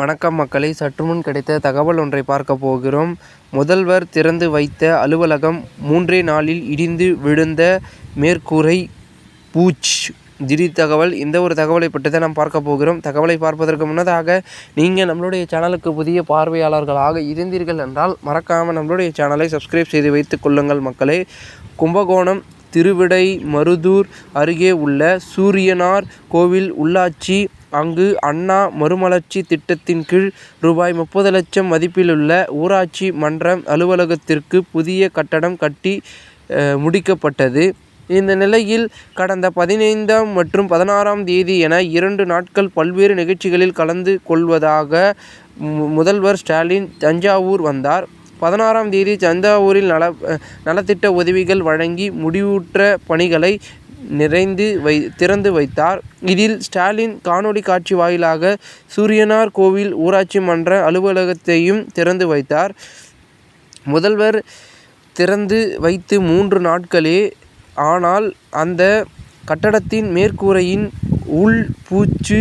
வணக்கம் மக்களை. சற்றுமுன் கிடைத்த தகவல் ஒன்றை பார்க்க போகிறோம். முதல்வர் திறந்து வைத்த அலுவலகம் மூன்றே நாளில் இடிந்து விழுந்த மேற்கூரை பூச். திடீர் தகவல். இந்த ஒரு தகவலை பற்றி தான் நாம் பார்க்க போகிறோம். தகவலை பார்ப்பதற்கு முன்னதாக நீங்கள் நம்மளுடைய சேனலுக்கு புதிய பார்வையாளர்களாக இருந்தீர்கள் என்றால் மறக்காமல் நம்மளுடைய சேனலை சப்ஸ்கிரைப் செய்து வைத்துக் கொள்ளுங்கள் மக்களே. கும்பகோணம் திருவிடை மருதூர் அருகே உள்ள சூரியனார் கோவில் உள்ளாட்சி அங்கு அண்ணா மறுமலர்ச்சி திட்டத்தின் கீழ் ரூபாய் முப்பது லட்சம் மதிப்பிலுள்ள ஊராட்சி மன்ற அலுவலகத்திற்கு புதிய கட்டடம் கட்டி முடிக்கப்பட்டது. இந்த நிலையில் கடந்த பதினைந்தாம் மற்றும் பதினாறாம் தேதி என இரண்டு நாட்கள் பல்வேறு நிகழ்ச்சிகளில் கலந்து கொள்வதாக முதல்வர் ஸ்டாலின் தஞ்சாவூர் வந்தார். பதினாறாம் தேதி தஞ்சாவூரில் நல நலத்திட்ட உதவிகள் வழங்கி முடிவுற்ற பணிகளை நிறைந்து வை திறந்து வைத்தார். இதில் ஸ்டாலின் காணொலி காட்சி வாயிலாக சூரியனார் கோவில் ஊராட்சி மன்ற அலுவலகத்தையும் திறந்து வைத்தார். முதல்வர் திறந்து வைத்து மூன்று நாட்களே ஆனால் அந்த கட்டடத்தின் மேற்கூரையின் உள் பூச்சு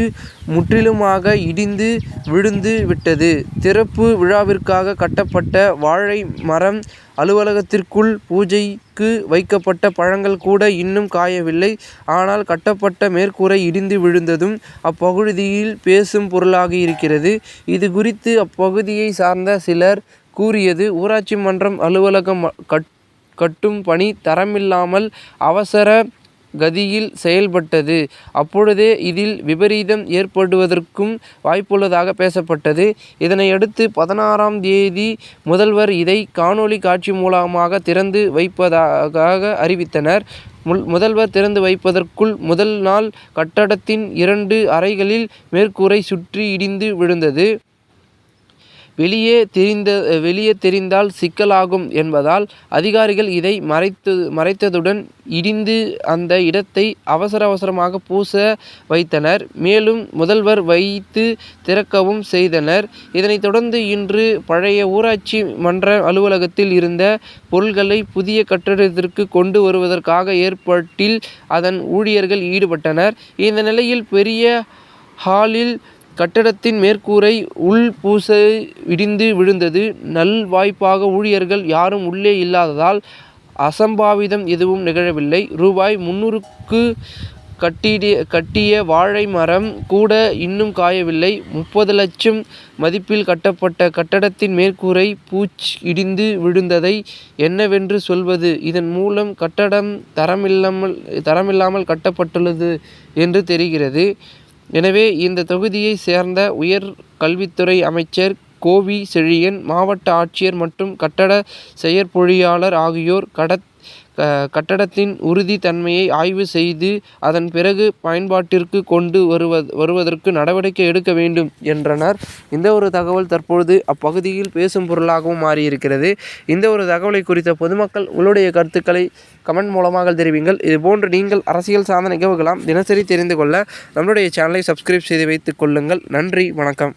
முற்றிலுமாக இடிந்து விழுந்து விட்டது. திறப்பு விழாவிற்காக கட்டப்பட்ட வாழை மரம் அலுவலகத்திற்குள் பூஜைக்கு வைக்கப்பட்ட பழங்கள் கூட இன்னும் காயவில்லை. ஆனால் கட்டப்பட்ட மேற்கூரை இடிந்து விழுந்ததும் அப்பகுதியில் பேசும் பொருளாகியிருக்கிறது. இது குறித்து அப்பகுதியை சார்ந்த சிலர் கூறியது ஊராட்சி மன்றம் அலுவலகம் கட் கட்டும் பணி தரமில்லாமல் அவசர கதியில் செயல்பட்டது. அப்பொழுதே இதில் விபரீதம் ஏற்படுவதற்கும் வாய்ப்புள்ளதாக பேசப்பட்டது. இதனையடுத்து பதினாறாம் தேதி முதல்வர் இதை காணொலி காட்சி மூலமாக திறந்து வைப்பதாக அறிவித்தனர். முதல்வர் திறந்து வைப்பதற்குள் முதல் நாள் கட்டடத்தின் இரண்டு அறைகளில் மேற்கூரை சுற்றி இடிந்து விழுந்தது. வெளியே தெரிந்த வெளியே தெரிந்தால் சிக்கலாகும் என்பதால் அதிகாரிகள் இதை மறைத்து மறைத்ததுடன் இடிந்து அந்த இடத்தை அவசர அவசரமாக பூச வைத்தனர். மேலும் முதல்வர் வைத்து திறக்கவும் செய்தனர். இதனைத் தொடர்ந்து இன்று பழைய ஊராட்சி மன்ற அலுவலகத்தில் இருந்த பொருள்களை புதிய கட்டடத்திற்கு கொண்டு வருவதற்காக ஏற்பாட்டில் அதன் ஊழியர்கள் ஈடுபட்டனர். இந்த நிலையில் பெரிய ஹாலில் கட்டடத்தின் மேற்கூரை உள் பூசை இடிந்து விழுந்தது. நல்வாய்ப்பாக ஊழியர்கள் யாரும் உள்ளே இல்லாததால் அசம்பாவிதம் எதுவும் நிகழவில்லை. ரூபாய் முந்நூறுக்கு கட்டிய வாழை மரம் கூட இன்னும் காயவில்லை. முப்பது லட்சம் மதிப்பில் கட்டப்பட்ட கட்டடத்தின் மேற்கூரை பூச் இடிந்து விழுந்ததை என்னவென்று சொல்வது. இதன் மூலம் கட்டடம் தரமில்லாமல் தரமில்லாமல் கட்டப்பட்டுள்ளது என்று தெரிகிறது. எனவே இந்த தொகுதியை சேர்ந்த உயர் கல்வித்துறை அமைச்சர் கோவி செழியன் மாவட்ட ஆட்சியர் மற்றும் கட்டட செயற்பொறியாளர் ஆகியோர் கட்டடத்தின் உறுதி தன்மையை ஆய்வு செய்து அதன் பிறகு பயன்பாட்டிற்கு கொண்டு வருவதற்கு நடவடிக்கை எடுக்க வேண்டும் என்றனர். இந்த ஒரு தகவல் தற்பொழுது அப்பகுதியில் பேசும் பொருளாகவும் மாறியிருக்கிறது. இந்த ஒரு தகவலை குறித்த பொதுமக்கள் உங்களுடைய கருத்துக்களை கமெண்ட் மூலமாக தெரிவிங்கள். இதுபோன்று நீங்கள் அரசியல் சார்ந்த நிகழ்வுகளாம் தினசரி தெரிந்து கொள்ள நம்மளுடைய சேனலை சப்ஸ்கிரைப் செய்து வைத்துக் கொள்ளுங்கள். நன்றி வணக்கம்.